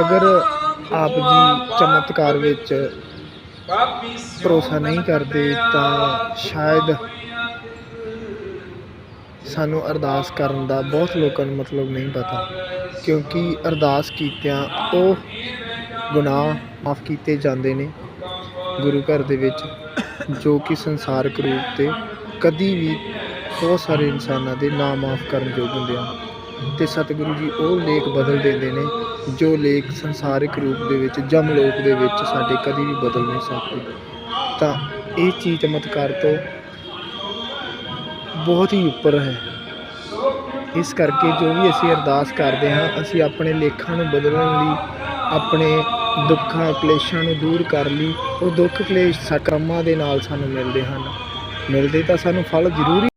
ਅਗਰ ਆਪ ਜੀ ਚਮਤਕਾਰ ਵਿੱਚ ਭਰੋਸਾ ਨਹੀਂ ਕਰਦੇ ਤਾਂ ਸ਼ਾਇਦ ਸਾਨੂੰ ਅਰਦਾਸ ਕਰਨ ਦਾ ਬਹੁਤ ਲੋਕਾਂ ਨੂੰ ਮਤਲਬ ਨਹੀਂ ਪਤਾ ਕਿਉਂਕਿ ਅਰਦਾਸ ਕੀਤਿਆਂ ਉਹ ਗੁਨਾਹ ਮਾਫ ਕੀਤੇ ਜਾਂਦੇ ਨੇ ਗੁਰੂ ਘਰ ਦੇ ਵਿੱਚ ਜੋ ਕਿ ਸੰਸਾਰਕ ਰੂਪ ਤੇ ਕਦੀ ਵੀ ਬਹੁਤ ਸਾਰੇ ਇਨਸਾਨਾਂ ਦੇ ਨਾ ਮਾਫ ਕਰਨ ਯੋਗ ਹੁੰਦੇ ਹਨ। ਤੇ ਸਤਿਗੁਰੂ ਜੀ ਉਹ ਲੇਖ ਬਦਲ ਦਿੰਦੇ ਨੇ, ਜੋ ਲੇਖ ਸੰਸਾਰਿਕ ਰੂਪ ਦੇ ਵਿੱਚ ਜਮ ਲੋਕ ਦੇ ਵਿੱਚ ਸਾਡੇ ਕਦੀ ਵੀ ਬਦਲ ਨਹੀਂ ਸਕਦੇ। ਤਾਂ ਇਹ ਚੀਜ਼ ਚਮਤਕਾਰ ਤੋਂ ਬਹੁਤ ਹੀ ਉੱਪਰ ਹੈ। ਇਸ ਕਰਕੇ ਜੋ ਵੀ ਅਸੀਂ ਅਰਦਾਸ ਕਰਦੇ ਹਾਂ, ਅਸੀਂ ਆਪਣੇ ਲੇਖਾਂ ਨੂੰ ਬਦਲਣ ਲਈ, ਆਪਣੇ ਦੁੱਖਾਂ, ਕਲੇਸ਼ਾਂ ਨੂੰ ਦੂਰ ਕਰਨ ਲਈ, ਉਹ ਦੁੱਖ, ਕਲੇਸ਼, ਸਕਰਮਾਂ ਦੇ ਨਾਲ ਸਾਨੂੰ ਮਿਲਦੇ ਹਨ। ਮਿਲਦੇ ਤਾਂ ਸਾਨੂੰ ਫਲ ਜ਼ਰੂਰ